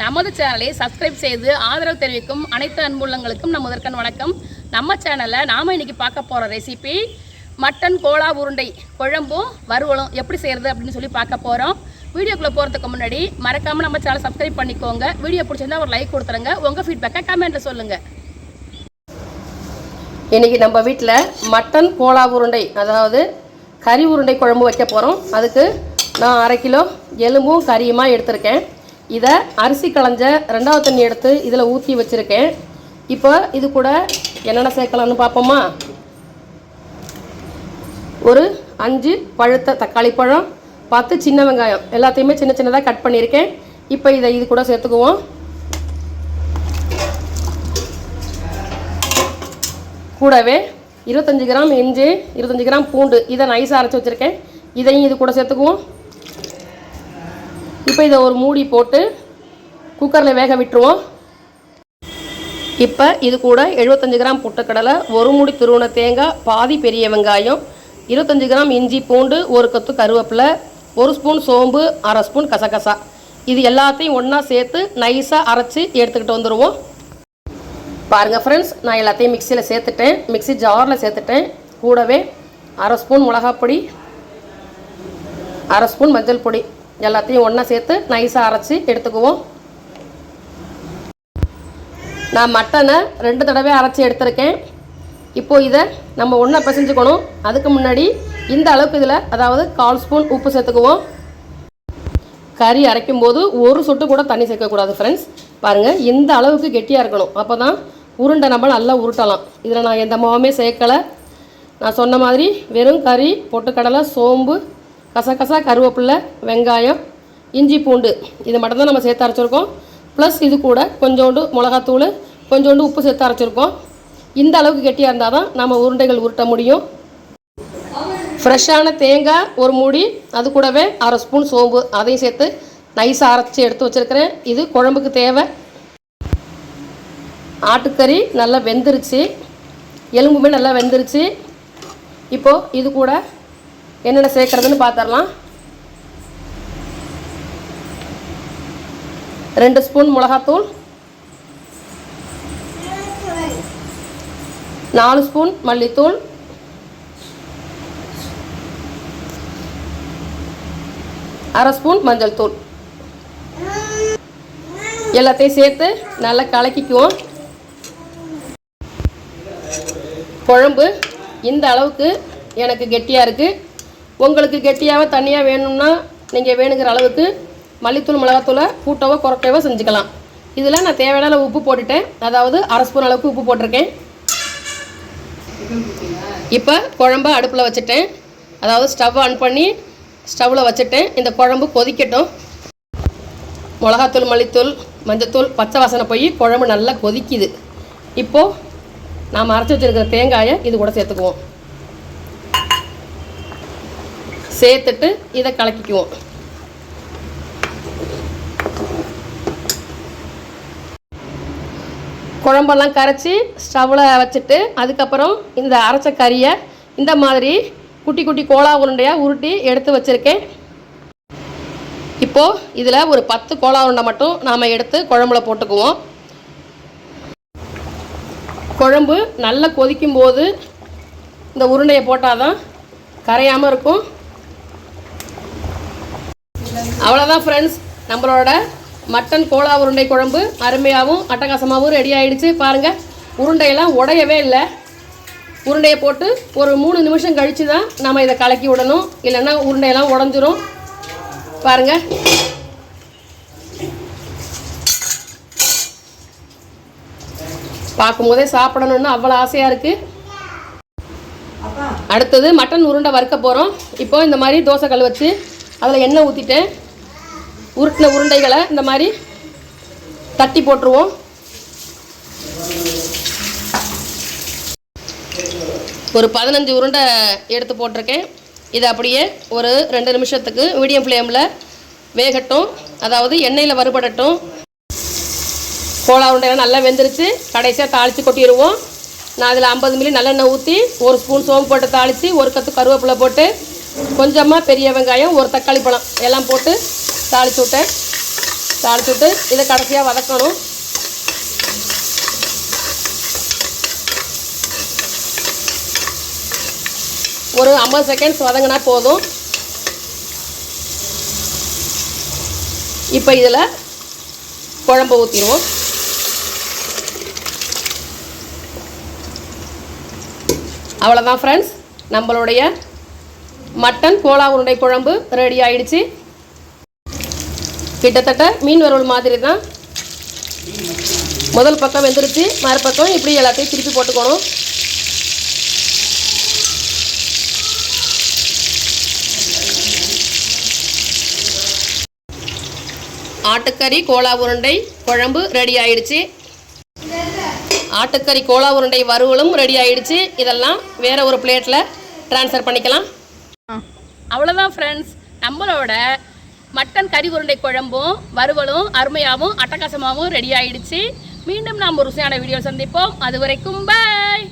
நமது சேனலை சப்ஸ்கிரைப் செய்து ஆதரவு தெரிவிக்கும் அனைத்து அன்புள்ளங்களுக்கும் நம் முதற்கண் வணக்கம். நம்ம சேனலில் நாம் இன்னைக்கு பார்க்க போகிற ரெசிபி மட்டன் கோலா உருண்டை குழம்பும் வறுவலும் எப்படி செய்கிறது அப்படின்னு சொல்லி பார்க்க போகிறோம் வீடியோக்குள்ளே போகிறதுக்கு முன்னாடி மறக்காமல் நம்ம சேனலை சப்ஸ்கிரைப் பண்ணிக்கோங்க. வீடியோ பிடிச்சிருந்தா ஒரு லைக் கொடுத்துருங்க. உங்கள் ஃபீட்பேக்கை கமெண்ட்டில் சொல்லுங்கள் இன்றைக்கி நம்ம வீட்டில் மட்டன் கோலா உருண்டை அதாவது கறி உருண்டை குழம்பு வைக்க போகிறோம் அதுக்கு நான் அரை கிலோ எலும்பும் கறியுமாக எடுத்திருக்கேன். இதை அரிசி களைஞ்ச ரெண்டாவது தண்ணி எடுத்து இதில் ஊற்றி வச்சுருக்கேன். இப்போ இது கூட என்னென்ன சேர்க்கலாம்னு பார்ப்போமா? ஒரு அஞ்சு பழுத்த தக்காளி பழம் பத்து சின்ன வெங்காயம். எல்லாத்தையுமே சின்ன சின்னதாக கட் பண்ணியிருக்கேன். இப்போ இதை இது கூட சேர்த்துக்குவோம். கூடவே இருபத்தஞ்சி கிராம் இஞ்சி இருபத்தஞ்சி கிராம் பூண்டு இதை நைஸாக அரைச்சி வச்சுருக்கேன். இதையும் இது கூட சேர்த்துக்குவோம். இப்போ இதை ஒரு மூடி போட்டு குக்கரில் வேக விட்டுருவோம். இப்போ இது கூட எழுபத்தஞ்சு கிராம் புட்டுக்கடலை ஒரு மூடி துருவன தேங்காய் பாதி பெரிய வெங்காயம் இருபத்தஞ்சி கிராம் இஞ்சி பூண்டு ஒரு கொத்து கருவேப்பிலை ஒரு ஸ்பூன் சோம்பு அரை ஸ்பூன் கசகசா. இது எல்லாத்தையும் ஒன்றா சேர்த்து நைஸாக அரைச்சி எடுத்துக்கிட்டு வந்துடுவோம் பாருங்கள் ஃப்ரெண்ட்ஸ் நான் எல்லாத்தையும் மிக்சியில் சேர்த்துட்டேன். மிக்சி ஜாரில் சேர்த்துட்டேன். கூடவே அரை ஸ்பூன் மிளகாப்பொடி அரை ஸ்பூன் மஞ்சள் பொடி. எல்லாத்தையும் ஒன்றா சேர்த்து நைஸாக அரைச்சி எடுத்துக்குவோம். நான் மட்டனை ரெண்டு தடவை அரைச்சி எடுத்திருக்கேன். இப்போ இதை நம்ம ஒன்றா பிசைஞ்சுக்கணும். அதுக்கு முன்னாடி இந்த அளவுக்கு இதில் அதாவது கால் ஸ்பூன் உப்பு சேர்த்துக்குவோம். கறி அரைக்கும் போது ஒரு சொட்டு கூட தண்ணி சேர்க்கக்கூடாது ஃப்ரெண்ட்ஸ் பாருங்கள் இந்த அளவுக்கு கெட்டியாக இருக்கணும். அப்போ தான் உருண்டை நம்ம நல்லா உருட்டலாம். இதில் நான் எந்த மாவுமே சேர்க்கலை. நான் சொன்ன மாதிரி வெறும் கறி பொட்டுக்கடலை சோம்பு கசகசா கருவேப்பிலை வெங்காயம் இஞ்சி பூண்டு இது மட்டும்தான் நம்ம சேர்த்து அரைச்சிருக்கோம். ப்ளஸ் இது கூட கொஞ்சோண்டு மிளகாத்தூள் கொஞ்சோண்டு உப்பு சேர்த்து அரைச்சிருக்கோம். இந்த அளவுக்கு கெட்டியாக இருந்தால் தான் நம்ம உருண்டைகள் உருட்ட முடியும். ஃப்ரெஷ்ஷான தேங்காய் ஒரு மூடி அது கூடவே அரை ஸ்பூன் சோம்பு அதையும் சேர்த்து நைஸாக அரைச்சி எடுத்து வச்சுருக்கிறேன். இது குழம்புக்கு தேவை. ஆட்டுக்கறி நல்லா வெந்துருச்சு. எலும்புமே நல்லா வெந்துருச்சு. இப்போது இது கூட என்னென்ன சேர்க்குறதுன்னு பார்த்துடலாம் ரெண்டு ஸ்பூன் மிளகாத்தூள். நாலு ஸ்பூன் மல்லித்தூள். அரை ஸ்பூன் மஞ்சள் தூள். எல்லாத்தையும் சேர்த்து நல்லா கலக்கிக்குவோம். குழம்பு இந்த அளவுக்கு எனக்கு கெட்டியாக இருக்குது உங்களுக்கு கெட்டியாக தனியாக வேணும்னா நீங்கள் வேணுங்கிற அளவுக்கு மல்லித்தூள் மிளகாத்தூளை கூட்டவோ குறைக்கவோ செஞ்சுக்கலாம். இதில் நான் தேவையான உப்பு போட்டுட்டேன். அதாவது அரை ஸ்பூன் அளவுக்கு உப்பு போட்டிருக்கேன். இப்போ குழம்ப அடுப்பில் வச்சுட்டேன். அதாவது ஸ்டவ் ஆன் பண்ணி ஸ்டவ்வில் வச்சுட்டேன். இந்த குழம்பு கொதிக்கட்டும். மிளகாத்தூள் மல்லித்தூள் மஞ்சத்தூள் பச்சை வாசனை போய் குழம்பு நல்லா கொதிக்குது. இப்போது நாம் அரைச்சி வச்சுருக்கிற தேங்காயை இது கூட சேர்த்துக்குவோம். சேர்த்துட்டு இதை கலக்கிக்குவோம். குழம்பெல்லாம் கரைச்சி ஸ்டவ்வில் வச்சுட்டு அதுக்கப்புறம் இந்த அரைச்ச கறியை இந்த மாதிரி குட்டி குட்டி கோலா உருண்டையாக உருட்டி எடுத்து வச்சுருக்கேன். இப்போது இதில் ஒரு பத்து கோலா உருண்டை மட்டும் நாம் எடுத்து குழம்புல போட்டுக்குவோம். குழம்பு நல்லா கொதிக்கும் போது இந்த உருண்டையை போட்டால் தான் கரையாமல் இருக்கும். அவ்வளோதான் ஃப்ரெண்ட்ஸ் நம்மளோட மட்டன் கோலா உருண்டை குழம்பு அருமையாகவும் அட்டகாசமாகவும் ரெடி ஆயிடுச்சு. பாருங்கள் உருண்டையெல்லாம் உடையவே இல்லை. உருண்டையை போட்டு ஒரு மூணு நிமிஷம் கழித்து தான் நம்ம இதை கலக்கி விடணும். இல்லைன்னா உருண்டையெல்லாம் உடஞ்சிரும். பாருங்கள் பார்க்கும்போதே சாப்பிடணுன்னு அவ்வளோ ஆசையாக இருக்குது அடுத்தது மட்டன் உருண்டை வறுக்க போகிறோம் இப்போ இந்த மாதிரி தோசை கல் வச்சு அதில் எண்ணெய் ஊற்றிட்டேன் உருட்டின உருண்டைகளை இந்த மாதிரி தட்டி போட்டுருவோம். ஒரு பதினஞ்சு உருண்டை எடுத்து போட்டிருக்கேன். இது அப்படியே ஒரு ரெண்டு நிமிஷத்துக்கு மீடியம் ஃப்ளேமில் வேகட்டும். அதாவது எண்ணெயில் வறுபடட்டும். கோலா உருண்டைலாம் நல்லா வெந்துருச்சு. கடைசியாக தாளித்து கொட்டிடுவோம். நான் அதில் ஐம்பது மில்லி நல்லெண்ணெய் ஊற்றி ஒரு ஸ்பூன் சோம்பு போட்டு தாளித்து ஒரு கத்து கருவேப்பிலை போட்டு கொஞ்சமாக பெரிய வெங்காயம் ஒரு தக்காளி பழம் எல்லாம் போட்டு தாளித்து விட்டேன் தாளிச்சுட்டு இதை கடைசியாக வதக்கணும். ஒரு ஐம்பது செகண்ட்ஸ் வதங்கினா போதும். இப்போ இதில் குழம்பு ஊற்றிடுவோம் அவ்வளோதான் ஃப்ரெண்ட்ஸ் நம்மளுடைய மட்டன் கோலா உருண்டை குழம்பு ரெடி ஆயிடுச்சு. கிட்டத்தட்ட மீன் வறுவல் மாதிரி தான். முதல் பக்கம் வெந்துருச்சு மறுபக்கம் இப்படி எல்லாத்தையும் திருப்பி போட்டுக்கணும். ஆட்டுக்கறி கோலா உருண்டை குழம்பு ரெடி ஆயிடுச்சு. ஆட்டுக்கறி கோலா உருண்டை வறுவலும் ரெடி ஆயிடுச்சு. இதெல்லாம் வேற ஒரு பிளேட்டில் ட்ரான்ஸ்ஃபர் பண்ணிக்கலாம். அவ்வளோதான் ஃப்ரெண்ட்ஸ் நம்மளோட மட்டன் கறி உருண்டை குழம்பும் வறுவலும் அருமையாகவும் அட்டகாசமாகவும் ரெடி ஆயிடுச்சு. மீண்டும் நாம் ஒரு ருசியான வீடியோ சந்திப்போம். அது வரைக்கும் பாய்